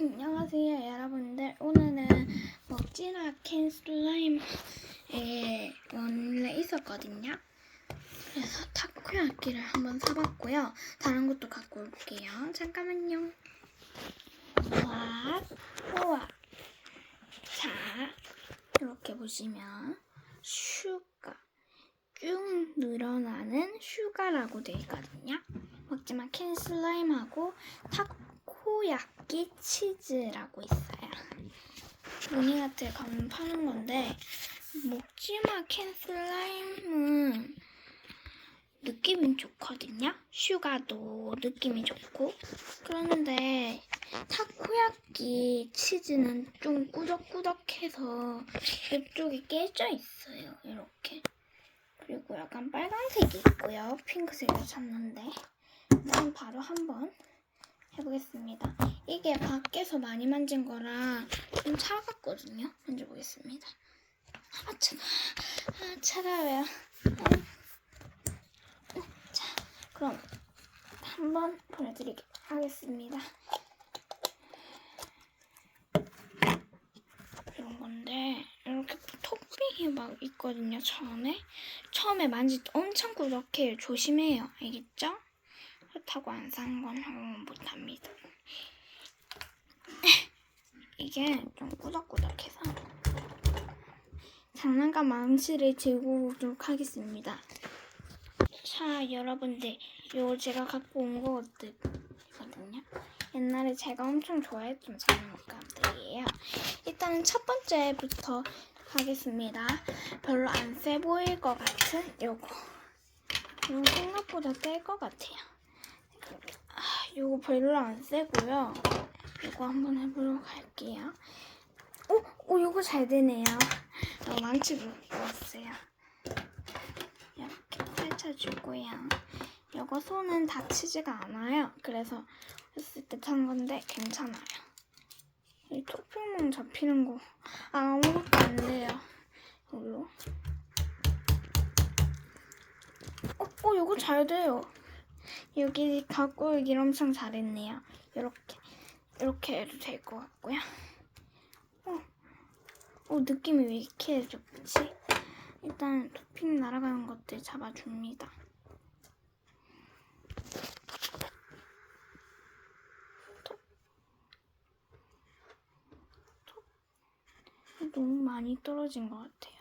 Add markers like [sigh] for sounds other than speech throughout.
안녕하세요 여러분들. 오늘은 먹지마 캔 슬라임에 원래 있었거든요. 그래서 타코야끼를 한번 사봤고요. 다른 것도 갖고 올게요. 잠깐만요. 와 우와. 자 이렇게 보시면 슈가 쭉 늘어나는 슈가라고 되어 있거든요. 먹지마 캔 슬라임하고 타코 야끼 치즈라고 있어요. 무늬마트에 가면 파는 건데 먹지마 캔 슬라임은 느낌이 좋거든요. 슈가도 느낌이 좋고 그런데 타코야끼 치즈는 좀 꾸덕꾸덕해서 옆쪽이 깨져 있어요. 이렇게 그리고 약간 빨간색이 있고요. 핑크색을 샀는데 일단 바로 한번 해보겠습니다. 이게 밖에서 많이 만진 거라 좀 차갑거든요. 만져보겠습니다. 아 차가, 아 차가워요. 어. 자, 그럼 한번 보여드리도록 하겠습니다. 이런 건데 이렇게 토핑이 막 있거든요. 처음에 처음에 만질 때 엄청 꾸덕해요. 조심해요. 알겠죠? 그렇다고 안산건 못합니다. [laughs] 이게 좀 꾸덕꾸덕해서 장난감 망치를 들고 오도록 하겠습니다. 자, 여러분들, 요 제가 갖고 온 것들이거든요. 옛날에 제가 엄청 좋아했던 장난감들이에요. 일단은 첫 번째부터 하겠습니다. 별로 안 세 보일 것 같은 요거. 이거 생각보다 셀것 같아요. 아, 요거 별로 안 세고요. 이거 한번 해보도록 할게요. 오, 오, 요거 잘 되네요. 어, 망치 물었어요. 이렇게 펼쳐주고요. 요거 손은 다치지가 않아요. 그래서 했을 때 탄 건데 괜찮아요. 이 토핑만 잡히는 거 아무것도 안 돼요. 이걸로. 어, 어, 요거 잘 돼요. 여기 오길 엄청 잘했네요. 이렇게 이렇게 해도 될 것 같고요. 어, 어, 느낌이 왜 이렇게 좋지? 일단 토핑 날아가는 것들 잡아줍니다. 톡. 톡. 너무 많이 떨어진 것 같아요.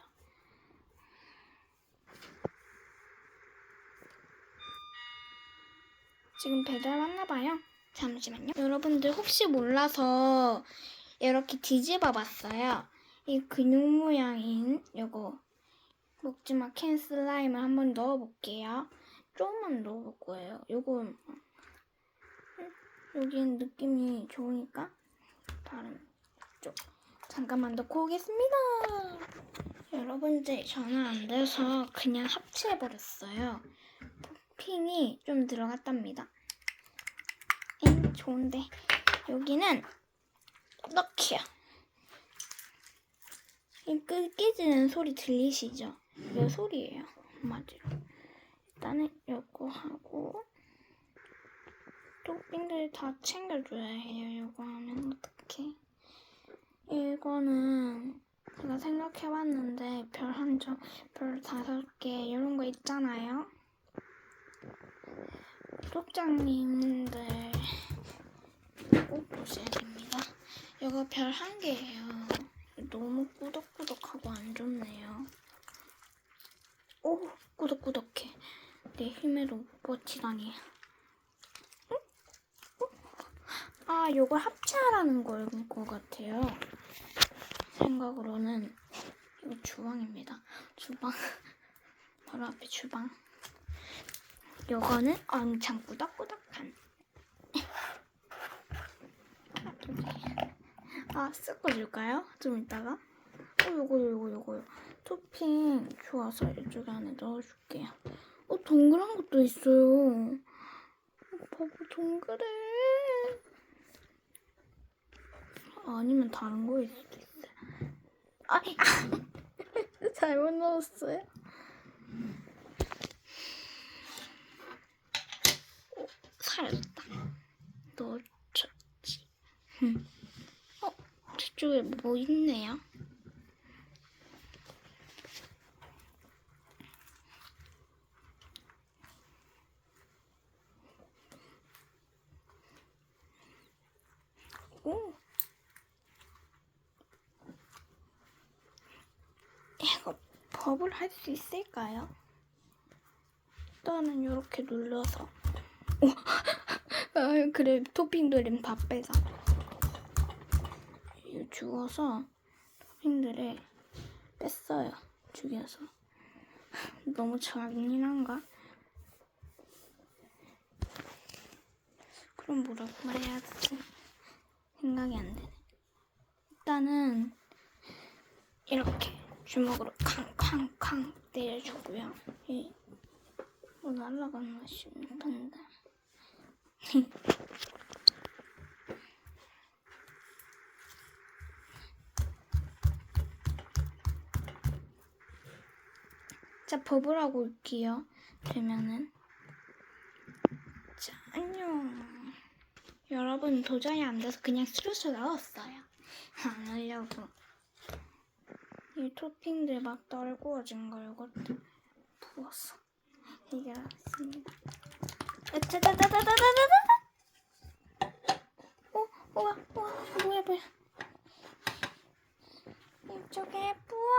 지금 배달 왔나 봐요. 잠시만요. 여러분들 혹시 몰라서 이렇게 뒤집어 봤어요. 이 근육 모양인 요거 먹지마 캔 슬라임을 한번 넣어 볼게요. 조금만 넣어 볼 거예요. 요거 여기는 느낌이 좋으니까 다른 쪽 잠깐만 넣고 오겠습니다. 여러분들 저는 안 돼서 그냥 합치해 버렸어요. 핑이 좀 들어갔답니다. 엥, 좋은데 여기는 이렇게요. 이 끄기지는 소리 들리시죠? 이 소리예요. 한마디로. 일단은 요거 하고 토핑들 다 챙겨줘야 해요. 요거 어떡해. 이거는 제가 생각해봤는데 별 한 점, 별 다섯 개 이런 거 있잖아요. 구독자님들 꼭 보셔야 됩니다. 이거 별 한 개예요. 너무 꾸덕꾸덕하고 안 좋네요. 오, 꾸덕꾸덕해. 내 힘에도 못 버티다니. 아, 요걸 합체하라는 거인 것 같아요. 생각으로는 이거 주방입니다. 주방. [laughs] 바로 앞에 주방. 요거는 엄청 꾸덕꾸덕한. 아, 섞어줄까요? 좀 이따가. 어, 요거, 요거, 요거요. 토핑 좋아서 이쪽에 안에 넣어줄게요. 어, 동그란 것도 있어요. 어, 봐봐, 동그래. 아니면 다른 거일 수도 있어요. 아, 아! [laughs] 잘못 넣었어요. [laughs] 어, 살았다. 넣어줬지. 응. 저쪽에 뭐 있네요. 오. 이거 버블 할 수 있을까요? 일단은 이렇게 눌러서 오. [laughs] 아, 그래 토핑들은 다 이거 죽어서 토핑들을 뺐어요 죽여서 [laughs] 너무 잔인한가? 그럼 뭐라고 말해야 되지? 생각이 안 되네 일단은 이렇게 주먹으로 캉캉캉 때려주고요 이, 뭐 날아가는 것이 못한다 자, 버블하고 올게요. 되면은. 자, 안녕. 여러분, 도저히 안 돼서 그냥 스루스 넣었어요. 안 하려고. 이 토핑들 막 떨구어진 걸 이것도 부었어. 해결했습니다. 이쪽에 부어.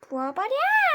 부어버려!